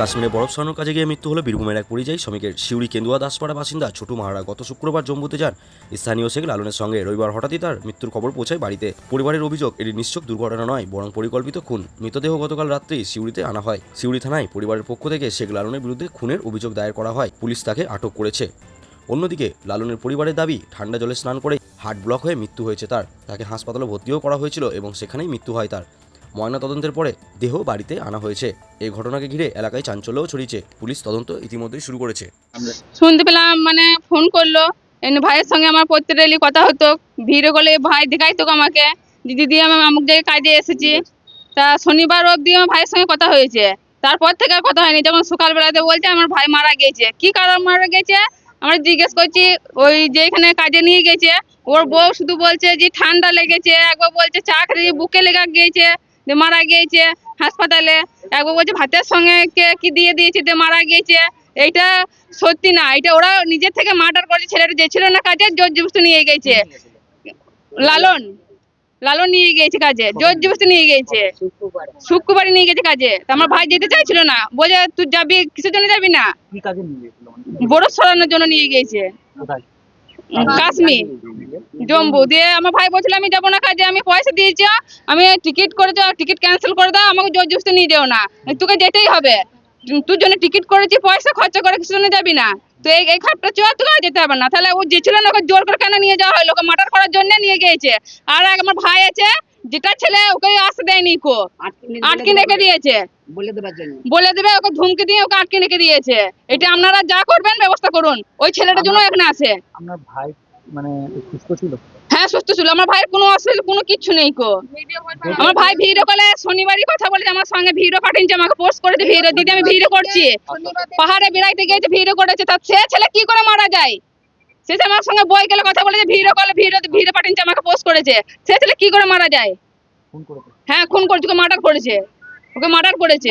কাশ্মীরে বরফ সরানোর কাজে গিয়ে মৃত্যু হলো বীরভূমের এক পরিযায়ী শ্রমিকের। শিউরি কেন্দুয়া দাসপাড়া বাসিন্দা ছোটু মাহারা গত শুক্রবার জম্মুতে যান। স্থানীয় শেখ লালনের সঙ্গে রবিবার হঠাৎই তার মৃত্যুর খবর পৌঁছায় বাড়িতে। পরিবারের অভিযোগ, এটি নিশ্চক দুর্ঘটনা নয়, বরং পরিকল্পিত খুন। মৃতদেহ গতকাল রাত্রেই সিউড়িতে আনা হয়। সিউড়ি থানায় পরিবারের পক্ষ থেকে শেখ লালনের বিরুদ্ধে খুনের অভিযোগ দায়ের করা হয়। পুলিশ তাকে আটক করেছে। অন্যদিকে, লালনের পরিবারের দাবি, ঠান্ডা জলে স্নান করে হার্ট ব্লক হয়ে মৃত্যু হয়েছে তার। তাকে হাসপাতালে ভর্তিও করা হয়েছিল এবং সেখানেই মৃত্যু হয় তার। ময়নাতদন্তের পরে দেহ বাড়িতে আনা হয়েছে। এই ঘটনাকে ঘিরে এলাকায় চাঞ্চল্যও ছড়িয়েছে। পুলিশ তদন্ত ইতিমধ্যেই শুরু করেছে। শুনতে পেলাম মানে ফোন করল। ভাইয়ের সঙ্গে আমার প্রত্যেক ডেলি কথা হতো। ভিড়ে কলে ভাই দেখাইতো আমাকে। দিদি আমি অমুক জায়গায় কাজে এসেছি। তা শনিবার অবধি আমার ভাইয়ের সঙ্গে কথা হয়েছে। তারপর থেকে আর কথা হয়নি। যখন সকালবেলাতে বলছে আমার ভাই মারা গেছে। কি কারণ মারা গেছে? আমরা জিজ্ঞেস করছি ওই যে এখানে কাজে নিয়ে গেছে? ওর বউ শুধু বলছে যে ঠান্ডা লেগেছে। একবার বলছে চাকরি বুকে লেগে গিয়েছে যে মারা গিয়েছে হাসপাতালে। একবার বলছে ভাতের সঙ্গে কে কি দিয়ে দিয়েছে যে মারা গিয়েছে? এইটা সত্যি না। এটা ওরা নিজের থেকে মার্ডার করেছে ছেলেটা যে ছিল না কাজে জোর জবস্তি নিয়ে গেছে লালন লালন নিয়ে গিয়েছে কাজে জোর জবস্তি নিয়ে গিয়েছে। শুক্রবারে নিয়ে গেছে কাজে। তো আমার ভাই যেতে চাইছিল না। বলে তুই যাবি কিসের জন্য যাবি না? বড় সরানোর জন্য নিয়ে গিয়েছে। কাশ্মীর। জম্বু। দিয়ে আমার ভাই বলছিল আমি যাব না কাজে আমি পয়সা দিয়েছি আমি টিকিট করে দাও টিকিট ক্যান্সেল করে দাও আমাকে জোর নিয়ে যেও না। তোকে যেতেই হবে। তুই- জন্য টিকিট করেছি পয়সা খরচা করে কিছু যাবি না। তো এই তোকে যেতে হবে না। তাহলে ও যে ছিল না ওকে জোর করে কেন নিয়ে যাওয়া হলো? ওকে করার জন্য নিয়ে গিয়েছে। আর এক আমার ভাই আছে যেটা ছেলে ওকে আসতে দেয়নি কো। আটকে রেখে দিয়েছে। বলে দেবে ওকে ধুমকি দিয়ে ওকে আটকে রেখে দিয়েছে। এটা আপনারা যা করবেন করুন। ওই ছেলেটার জন্য এখানে আসে আপনার ভাই মানে সুস্থ ছিল? হ্যাঁ সুস্থ ছিল। আমার ভাইয়ের কোনো অসুবিধা কোনো কিচ্ছু নেই কো। আমার ভাই ভিডিও কলে শনিবারই কথা বলেছে আমার সঙ্গে ভিডিও পাঠিয়েছে আমাকে পোস্ট করেছে ভিডিও দিদি আমি ভিডিও করছি। পাহাড়ে বেড়াইতে গিয়েছে ভিডিও করেছে তা সে ছেলে কি করে মারা যায়? সে যে আমার সঙ্গে বই গেলে কথা বলেছে ভিডিও কলে ভিডিও ভিডিও পাঠিয়েছে আমাকে পোস্ট করেছে। সে ছেলে কি করে মারা যায়? ফোন করেছে। হ্যাঁ খুন করেছে ওকে মার্ডার করেছে। ওকে মার্ডার করেছে।